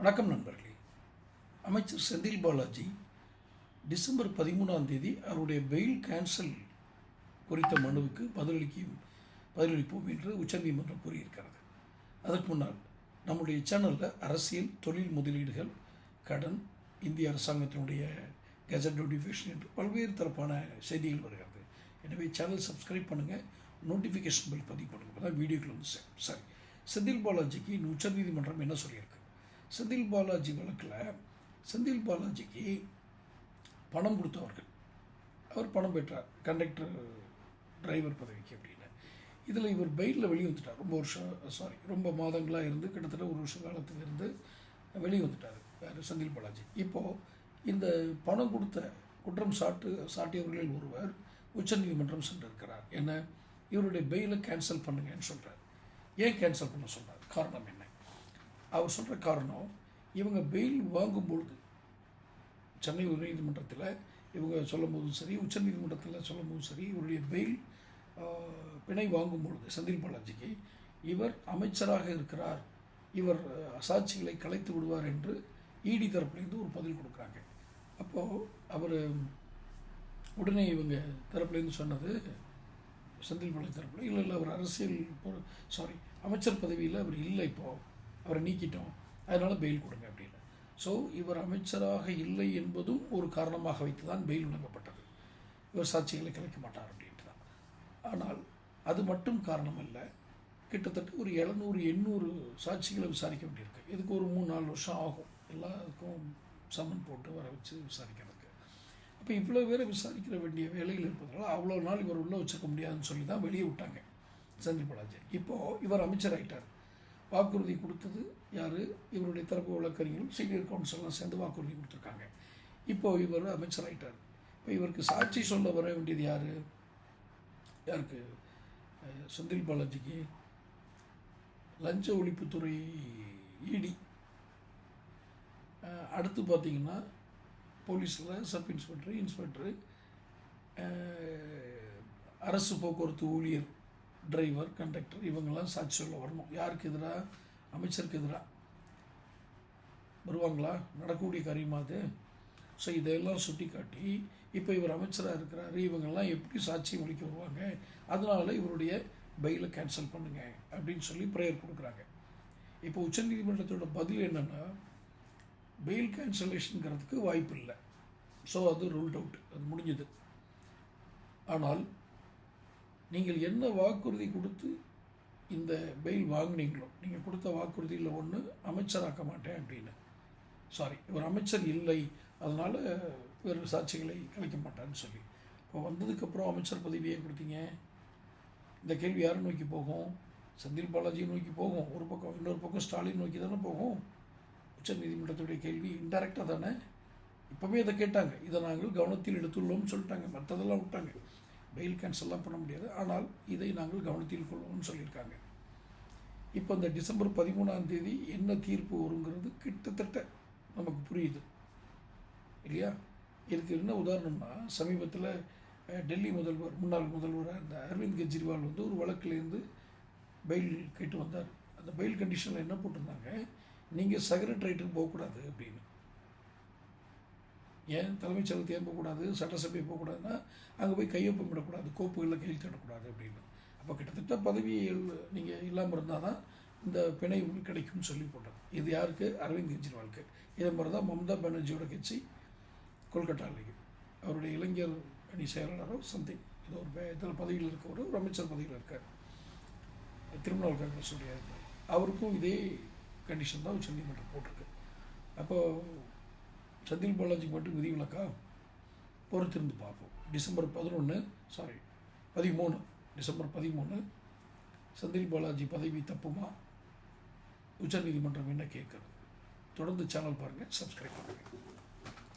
வணக்கம் நண்பர்களே. அமைச்சர் செந்தில் பாலாஜி டிசம்பர் பதிமூணாம் தேதி அவருடைய பெயில் கேன்சல் குறித்த மனுவுக்கு பதிலளிக்கும் பதிலளிப்போம் என்று உச்சநீதிமன்றம் கூறியிருக்கிறது. அதற்கு முன்னால் நம்முடைய சேனலில் அரசியல் தொழில் முதலீடுகள் கடன் இந்திய அரசாங்கத்தினுடைய கெஜட் நோட்டிஃபிகேஷன் என்று பல்வேறு தரப்பான செய்திகள் வருகிறது. எனவே சேனல் சப்ஸ்கிரைப் பண்ணுங்கள் நோட்டிஃபிகேஷன் பில் பதிவு பண்ணுங்கள் அப்போ தான் வீடியோக்கள் வந்து சரி செந்தில் பாலாஜிக்கு உச்சநீதிமன்றம் என்ன சொல்லியிருக்கு? செந்தில் பாலாஜி வழக்கில் செந்தில் பாலாஜிக்கு பணம் கொடுத்தவர்கள். அவர் பணம் பெற்றார். கண்டக்டர் டிரைவர் பதவிக்கு அப்படின்னு. இதில் இவர் பெயிலில் வெளியே வந்துட்டார் ரொம்ப வருஷம் சாரி ரொம்ப மாதங்களாக இருந்து கிட்டத்தட்ட ஒரு வருஷ காலத்துக்கு இருந்து வெளியே வந்துட்டார் வேறு செந்தில் பாலாஜி. இப்போது இந்த பணம் கொடுத்த குற்றம் சாட்டு சாட்டியவர்களில் ஒருவர் உச்சநீதிமன்றம் சென்றிருக்கிறார். என்ன? இவருடைய பெயிலை கேன்சல் பண்ணுங்கன்னு சொல்கிறார் ஏன் கேன்சல் பண்ண சொன்னார் காரணம் என்ன? அவர் சொல்கிற காரணம் இவங்க பெயில் வாங்கும்பொழுது சென்னை உயர்நீதிமன்றத்தில் இவங்க சொல்லும்போதும் சரி உச்சநீதிமன்றத்தில் சொல்லும்போதும் சரி இவருடைய பெயில் பிணை வாங்கும் பொழுது செந்தில் பாலாஜிக்கு இவர் அமைச்சராக இருக்கிறார் இவர் சாட்சிகளை கலைத்து விடுவார் என்று இடி தரப்புலேருந்து ஒரு பதில் கொடுக்குறாங்க. அப்போது அவர் உடனே இவங்க தரப்புலேருந்து சொன்னது செந்தில் பாலாஜி தரப்பில் இல்லை இல்லை அவர் அரசியல் சாரி அமைச்சர் பதவியில் அவர் இல்லை இப்போது அவரை நீக்கிட்டோம். அதனால் பெயில் கொடுங்க அப்படின்னு. ஸோ இவர் அமைச்சராக இல்லை என்பதும் ஒரு காரணமாக வைத்து தான் பெயில் வழங்கப்பட்டது. இவர் சாட்சிகளை கலைக்க மாட்டார் அப்படின்ட்டு தான் ஆனால் அது மட்டும் காரணம் அல்ல கிட்டத்தட்ட ஒரு எழுநூறு எண்ணூறு சாட்சிகளை விசாரிக்க வேண்டியிருக்கு. இதுக்கு ஒரு மூணு நாலு வருஷம் ஆகும். எல்லாருக்கும் சம்மன் போட்டு வர வச்சு விசாரிக்கிறதுக்கு. அப்போ இவ்வளோ பேரை விசாரிக்கிற வேண்டிய வேலையில் இருப்பதனால அவ்வளோ நாள் இவர் உள்ளே வச்சுக்க முடியாதுன்னு சொல்லி தான் வெளியே விட்டாங்க. செந்தில் பாலாஜி. இப்போது இவர் அமைச்சர் ஆயிட்டார் வாக்குறுதி கொடுத்தது யார்? இவருடைய தரப்பு வழக்கறிஞர்கள் சீனியர் கவுன்சிலெலாம் சேர்ந்து வாக்குறுதி கொடுத்துருக்காங்க. இப்போ இவர் அமைச்சர் ஆகிட்டார் இப்போ இவருக்கு சாட்சி சொல்ல வர வேண்டியது யார்? யாருக்கு? செந்தில் பாலாஜிக்கு. லஞ்ச ஒழிப்புத்துறை இடி அடுத்து பார்த்தீங்கன்னா போலீஸில் சப் இன்ஸ்பெக்டர் இன்ஸ்பெக்டரு அரசு போக்குவரத்து ஊழியர். டிரைவர் கண்டக்டர் இவங்கெல்லாம் சாட்சி சொல்ல வரணும். யாருக்கு எதிராக அமைச்சருக்கு எதிராக வருவாங்களா? நடக்கக்கூடிய காரியமாக அது? ஸோ இதையெல்லாம் சுட்டி காட்டி இப்போ இவர் அமைச்சராக இருக்கிறாரு இவங்கெல்லாம் எப்படி சாட்சியம் ஒழிக்க வருவாங்க? அதனால் இவருடைய பெயிலை கேன்சல் பண்ணுங்க அப்படின்னு சொல்லி ப்ரேயர் கொடுக்குறாங்க. இப்போ உச்சநீதிமன்றத்தோட பதில் என்னென்னா பெயில் கேன்சலேஷனுங்கிறதுக்கு வாய்ப்பு இல்லை ஸோ அது ரூல்ட் அவுட் அது முடிஞ்சது. ஆனால் நீங்கள் என்ன வாக்குறுதி கொடுத்து இந்த பெயில் வாங்குனீங்களோ நீங்கள் கொடுத்த வாக்குறுதியில் ஒன்று அமைச்சராக்க மாட்டேன் அப்படின்னு. சாரி இவர் அமைச்சர் இல்லை அதனால் வேறு சாட்சிகளை கலைக்க மாட்டான்னு சொல்லி. இப்போ வந்ததுக்கப்புறம் அமைச்சர் பதவியே கொடுத்தீங்க. இந்த கேள்வி யாரை நோக்கி போகும்? செந்தில் பாலாஜியை நோக்கி போகும். ஒரு பக்கம் இன்னொரு பக்கம் ஸ்டாலின் நோக்கி தானே போகும். உச்ச நீதிமன்றத்துடைய கேள்வி இன்டெரக்டாக தானே? இப்போவே இதை கேட்டாங்க. இதை நாங்கள் கவனத்தில் எடுத்துள்ளோம்னு சொல்லிட்டாங்க. மற்றதெல்லாம் விட்டாங்க. பெயில் கேன்சல்லாம் பண்ண முடியாது. ஆனால் இதை நாங்கள் கவனத்தில் கொள்வோம்னு சொல்லியிருக்காங்க. இப்போ இந்த டிசம்பர் பதிமூணாம் தேதி என்ன தீர்ப்பு வருங்கிறது கிட்டத்தட்ட நமக்கு புரியுது. இல்லையா? இதுக்கு என்ன உதாரணம்னா சமீபத்தில் டெல்லி முதல்வர் முன்னாள் முதல்வராக இந்த அரவிந்த் கெஜ்ரிவால் வந்து ஒரு வழக்கிலேருந்து பெயில் கேட்டு வந்தார். அந்த பெயில் கண்டிஷனில் என்ன போட்டிருந்தாங்க? நீங்கள் செக்ரட்டரேட்டுக்கு போகக்கூடாது அப்படின்னு. ஏன் தலைமைச் செயலகத்தை ஏன் போகக்கூடாது சட்டசபை போகக்கூடாதுன்னா அங்கே போய் கையொப்பமிடக்கூடாது கோப்புகளில் கையெழுத்திடக்கூடாது அப்படின்னு. அப்போ கிட்டத்தட்ட பதவியில் நீங்கள் இல்லாமல் இருந்தால் தான் இந்த பிணை கிடைக்கும்னு சொல்லி போட்டது. இது யாருக்கு? அரவிந்த் கெஜ்ரிவாலுக்கு. இதே மாதிரி தான் மம்தா பானர்ஜியோட கட்சி கொல்கட்டாலேயும் அவருடைய இளைஞர் அணி செயலாளரோ சந்திங் ஏதோ ஒரு இதில் பதவியில் இருக்கவர் ஒரு அமைச்சர் பதவியில் இருக்கார். திருமணால் காங்கிரஸுடைய அவருக்கும் இதே கண்டிஷன் தான் உச்சநீதிமன்றம் போட்டிருக்கு. அப்போது செந்தில் பாலாஜிக்கு மட்டும் விதிவிலக்கா? பொறுத்திருந்து பார்ப்போம். டிசம்பர் பதினொன்று சாரி பதிமூணு டிசம்பர் பதிமூணு. செந்தில் பாலாஜி பதவி தப்புமா? உச்சநீதிமன்றம் என்ன கேட்குறது? தொடர்ந்து சேனல் பாருங்கள் சப்ஸ்கிரைப் பண்ணுங்கள்